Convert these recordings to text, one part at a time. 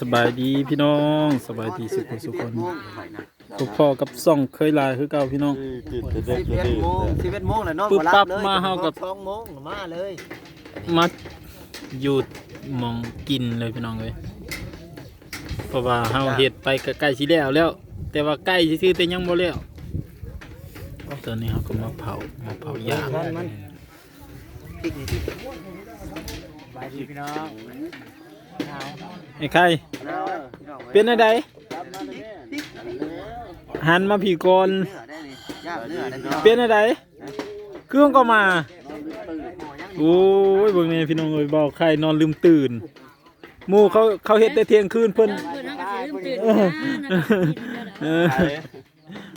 สบายดีพี่น้องสบายดีสุขสุขคนพวกพ่อกับซ่องเคยลายคือเก่าพี่น้องตื่นแต่เด็กสิบเลยเอ็ดโมงสิบเอ็ดโมงแล้วนอนปึ๊บบ่หลัปั๊บเลยมาเฮากับสองโมงมาเลยมาหยุดมองกินเลยพี่น้องเลยเพราะว่าเฮาเฮ็ดไปก็ใกล้สิแล้วแล้ว แต่ว่าใกล้ซื่อๆแต่ยังบ่แล้วตอนนี้เฮาก็มาเผามาเผาย่างปิกนี่ที่ไปดีพี่น้อง ไอ้ไข่เป็นอะไรหันมาผีก่อนเปี่ยนอได้พี่น้องเป็นอะไรเครื่องก็มาโอ้ยเบิ่งนี่พี่น้องเอ้ยบอกใครนอนลืมตื่นหมู่เขาเขาเฮ็ดแต่เที่ยงคืนเพิ่นเพิ่นเฮาดอเออ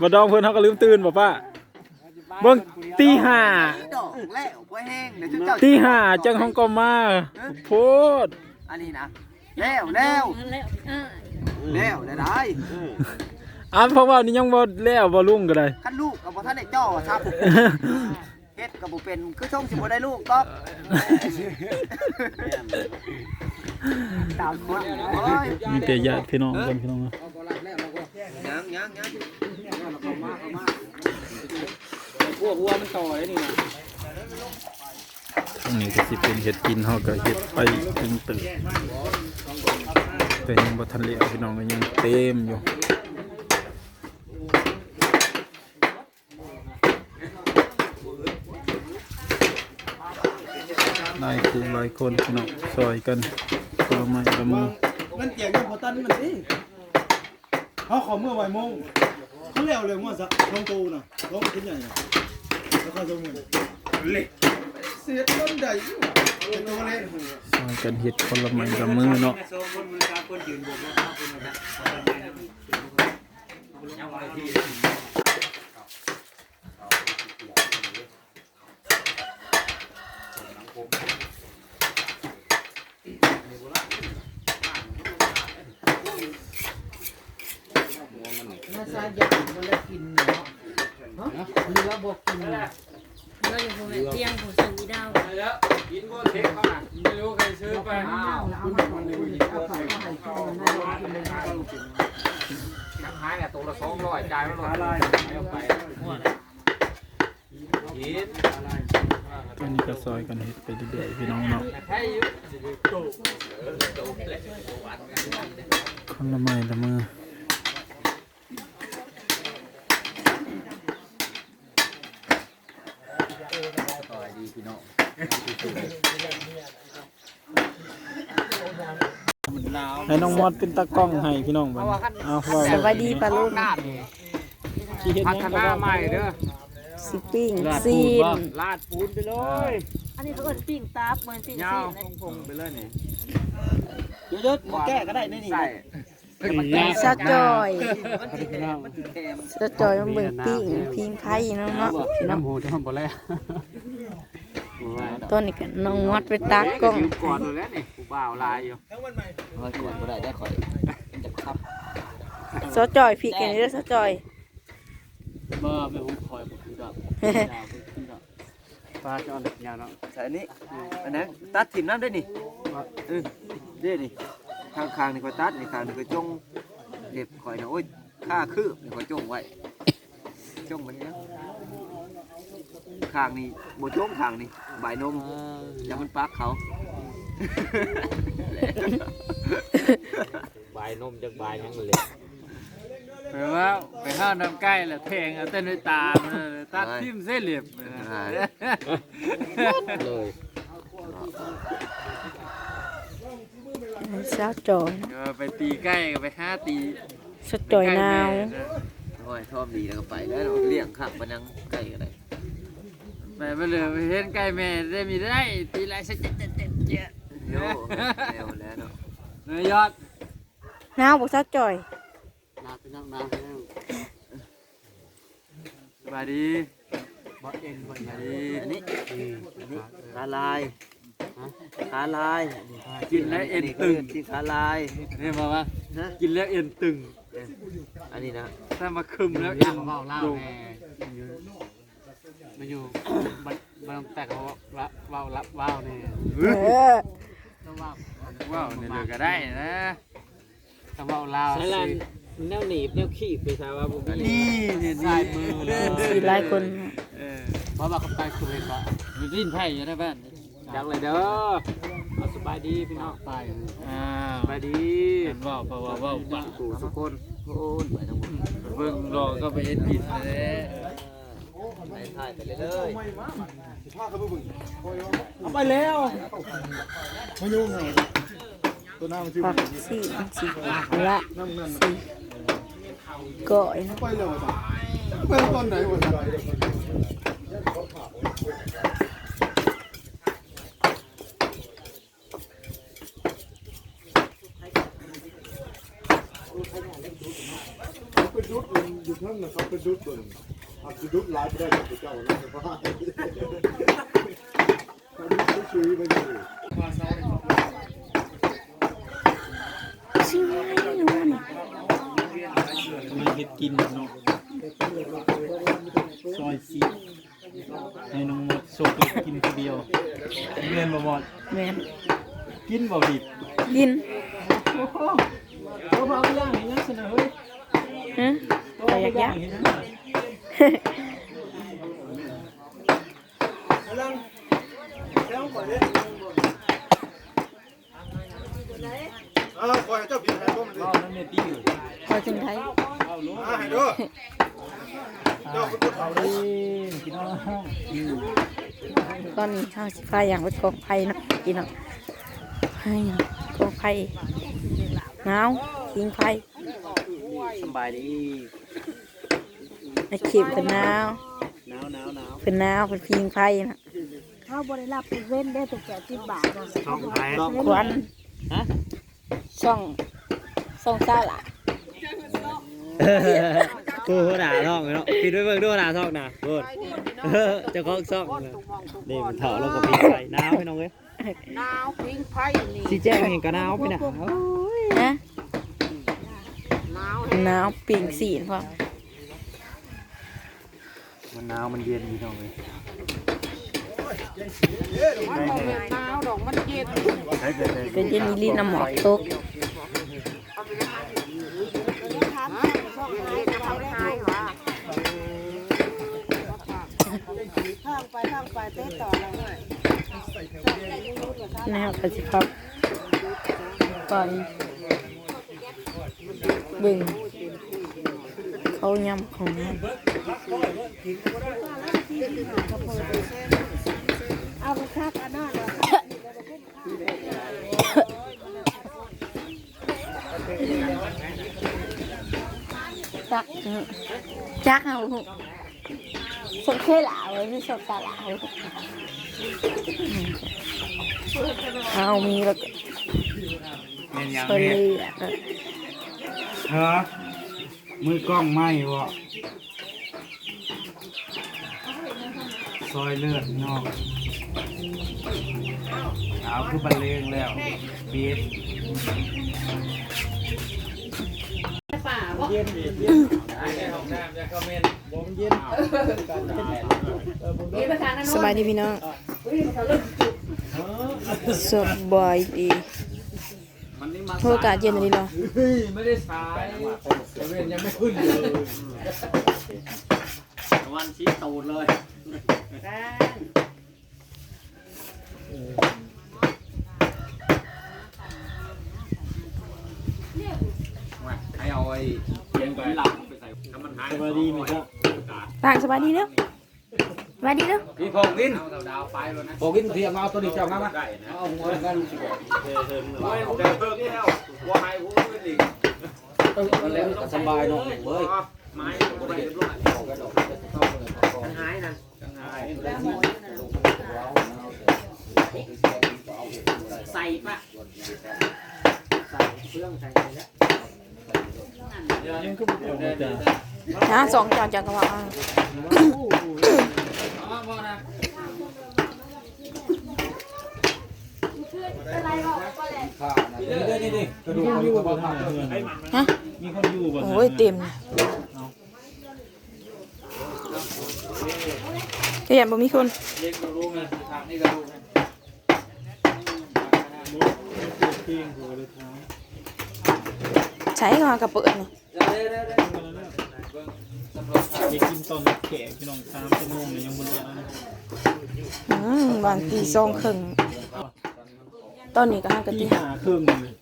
บ่ดองเพิ่นเขาก็ลืมตื่นบ่ป้าเบิ่งตีห่าตีห้าจังห้องก็มาโพด อันนี้นะแล้วแล้วนั่นแล้วอ่าแล้วได้ได้อ่านเพราะว่านี่ยังบ่แล้วบ่ลุงก็ได้คันลูกกับบ่ทันได้จ่อครับเฮ็ดกับบ่เป็นคือช่องสิบ่ได้ลูกก็ตามคนโอ้ยมีแต่ญาติพี่น้องกันพี่น้องเนาะยังยังยังพวกวัวมันต่อเลยนี่นะ ทางนี้ก็สิเป็นเฮ็ดกินเฮาก็เฮ็ดไปถึงตึกแต่ยังบ่ทันแล้วพี่น้องก็ยังเต็มอยู่หลายคู่หลายคนพี่น้องซอยกันคนละไม้ละมือมันเตียงยังพอตันมันสิเขาขอเมื่อวันโมงเขาเร็วเลยเมื่อสักลงตูน่ะลงขึ้นใหญ่น่ะแล้วเขาจะเงินเล็ก เสียต้นใหญ่อยู่เป็นตัวเล็กซอยกันเฮ็ดคนละไม้ละมือเนาะเราอยู่บ่แม่เตียงผู้ส่งอีดาว แล้ว กินก็เทคเขาอะไม่รู้ใครซื้อไปอ้าวน้ำหายเนี่ยตัวละสองร้อยจ่ายมาหน่อยเอาไปกินอันนี้ก็ซอยกันเฮ็ดไปเรื่อยๆพี่น้องเนาะให้อยู่คนละไม้ละมือพี่น้อง ให้น้องมอดเป็นตากล้องให้พี่น้องบัดนี้เอาว่าสวัสดีปลาลูกที่เฮ็ดพัหยังฒก็นาว่าใหม่เด้อสิปิ้งซีนลาดปูนไปเลย อันนี้เขาเอิ้นปิ้งตับเหมือนปิ้งยาซีวนพงๆไปเลยนี่เยอะๆแก้ก็ได้นี่นี่ใส่ซาจอยมันสิมันสิแถมซาจอยมันเบิ่งปิ้งพิงไผ่เนาะเนาะพี่น้องน้ำหูจะทำบ่แล้ว ต้นนี่ก็น้องงอดไปตากกล้องก่อนเลยนี่กูบ่าวลายอยู่เฮ้ยกดบ่ได้ได้ข่อยจะครับซาจอยพี่กันเด้อซาจอยบ่ไม่หูคอยบ่คือดอกปลาจอนยาวเนาะใส่อันนี้อันนั้นตัดถิ่มน้ำได้นี่เออเด้นี่ข้างคางๆนี่ข่อยตัดนี่ข้างนี่ข่อยจงเด็บข่อยนะโอ้ยค่าคืบนี่ข่อยจงไว้จงมันเนี้ย ข้างนี่บ่จงข้างนี่ใบนมอย่ามันปักเขาบายนมจากบายยังเลยแปลว่าไปห้าวน้ำใกล้แล้วแทงเอาเต้นด้วยตามันเลยตัดทิ่มเส้นเหลี่ยมเลยซาจอยเออไปตีใกล้ก็ไปห้าตีซาจอยนาวโอ้ยชอบดีแล้วก็ไปแล้วเลี้ยงข้างมันยังใกล้กันได้ ไปไปเลยไปเห็นใกล้แม่ได้มีได้ตีไรสักเจ็ดเจ็ดเจ็ดเจ็ดโยเร็วแล้วเนาะเนยยอดนาวบ่ซาจอยนาไปนั่งนาไปนั่งสบายดีบอสเอ็นสบายดีอันนี้อันนี้ขาลายขาลายกินแล้วเอ็นตึงที่ขาลายนี่บอกว่านะกินแล้วเอ็นตึงอันนี้นะถ้ามาคึมแล้วเอ็นลง มาอยู่มันมันแต่เขาว่าว่าวรับว่าวนี่เออต้องว่าวว้าวนี่เหลือก็ได้นะถ้าเว่าลาวใช้ลานสิแนวหนีบแนวขีบไปซะว่าบ่มีนี่นี่สายมือเลยสี่หลายคนเออเพราะว่าเขาไปคือเห็นว่ามีดิ้นไผ่อยู่ในบ้านจังเลยเด้อเอาสบายดีพี่น้องไปอ้าวสบายดีเห็นว่าเพราะว่าเว่าปะกูสุกคนโอ้ยไปทั้งหมดเบิ่งรอก็ไปเฮ็ดดินเลยไป ถ่ายไปเลยเอาไปแล้วมายุ่งเหรอตัวหน้ามันชื่อผักสี่สี่ละน้ำนั่นสี่ก้อยนะไปเลยวะจ้ะเป็นตอนไหนวะจ้ะไปดุดอยู่ทั้งนะครับไปดุดตัว อับดุดหลายได้กับเจ้านะเพราะว่าเขาช่วยไปอยู่ชิงไงอยู่นี่มีเห็ดกินเนาะซอยซีให้น้องมดสุกกินคนเดียวเรียนบ่หมดแม่นกินบ่ดิบกินโอ้โหเอาเอาย่างให้ยังเสนอเฮ้ยฮะไปอยากยาก เออคอยเจ้าผิดแทนผมเลยก็นั่นเนี่ยตีอยู่พอถึงไทยมาให้ด้วยเจ้าเป็นคนเอาดิกินเอาตอนนี้ข้าวสิพาอย่างไปกองไผ่เนาะกินเนาะให้เนาะกองไผ่หนาวกินไผ่สบายดี ไอ้เข็มเป็นหนาวหนาวหนาวหนาวเป็นหนาวเป็นพิงไผ่นะเขาบริรับเว้นได้แต่แก่สิบบาทนะช่องไหนควันฮะช่องช่องซ่าละกูด่าท่องเนาะปิดไว้เบิ่งดูด่าท่องนะโคตรเจ้าของซ่องนี่มันเถาะลงกับพี่ไปหนาวพี่น้องเอ้ยหนาวพิงไผ่นี่สิแจ้งเห็นก็หนาวพี่น่ะนะหนาวหนาวปิงสีนพอ มันหนาวมันเย็นพี่น้องเอ้ยมันบ่แม่นหนาวดอกมันเย็นเป็นเจนีลีน้ำหมอกตกทำช่องไหนทำได้หวะทางไปทางไปเต้ต่อแล้วนะครับกสิครับก่อนเบึง เขายำของน้เอาไปคักอันนั้นำจักจักเอาสดเคยหลาวเลยที่สดตาหลาวเอามีแล้วก็เห็นยังคนเนี่ยเลือดฮะ มือกล้องไหมวะซอยเลือดนอกเอาคือบรรเลงแล้วบีดสบายดีพี่น้องสบายดี โทษกาศเย็นอันนี้เหรอไม่ได้สายแต่เวนยังไม่ขึ้นเลยวันชี้ตูดเลยให้เอาไอ้เย็นไปหลับไปใส่น้ำมันหายสบายดีไหมครับต่างสบายดีเนาะ สบายดีเนาะพี่พงกินดาวไปแล้วนะพงกินเทียมเอาตัวนี้เจ้ามามาได้นะเอาหัวกันสิบอกไม่เดินเพิ่มนี่แล้วว่าให้ผู้อื่นอีกเออมันแล้วก็สบายเนาะเว้ยไม้ก็ไม่เรียบร้อยหายนะใส่ปะใส่เครื่องใส่อะไรแล้วยังก็บ่เอามาจ้ะฮะสองจานจานกระเพ รานี่นี่นี่กระดูกอยู่กับ่บทาผังกเพื่อนฮะมีคนอยู่บ่โอ้ยเต็มขยันบ่มีคนเล็กกระดูกนะทางนี้กระดูกนะเหัวเลยทางใช้ก็กระเปิดนี่ ไปกินตอนแขกพี่น้องสามชั่วโมงเนี่ยยังบ่แล้วนะอืมบางทีซองครึ่งตอนนี้ก็ห้ากะตีตีหาครึ่งเลย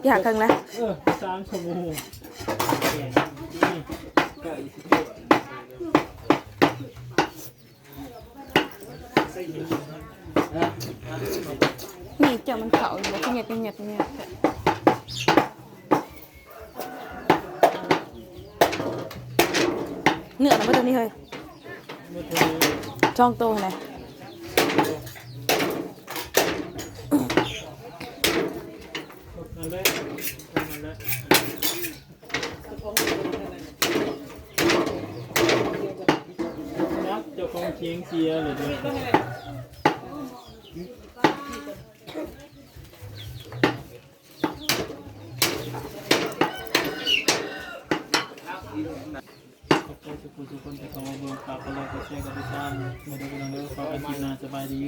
ที่หาครึ่งแล้วเออสามชั่วโมงไก่สิบเอ็ดนี่เจ้ามันเขาอยู่บ่เงียบเงียบเงียบ เนื้อนะบ่ตัวนี้เฮ้ยเมื่อเธอช่องโตเลยนั่นแหละนั่นแหละนักเจ้าของเชียงเสียเลยเนี่ย ขอบคุณ ทุกคนทุกคนจะเข้ามาเบิ่งฝากกดไลค์กดแชร์กดติดตามมาดูกันเด้อฝากกันกินนาสบายดี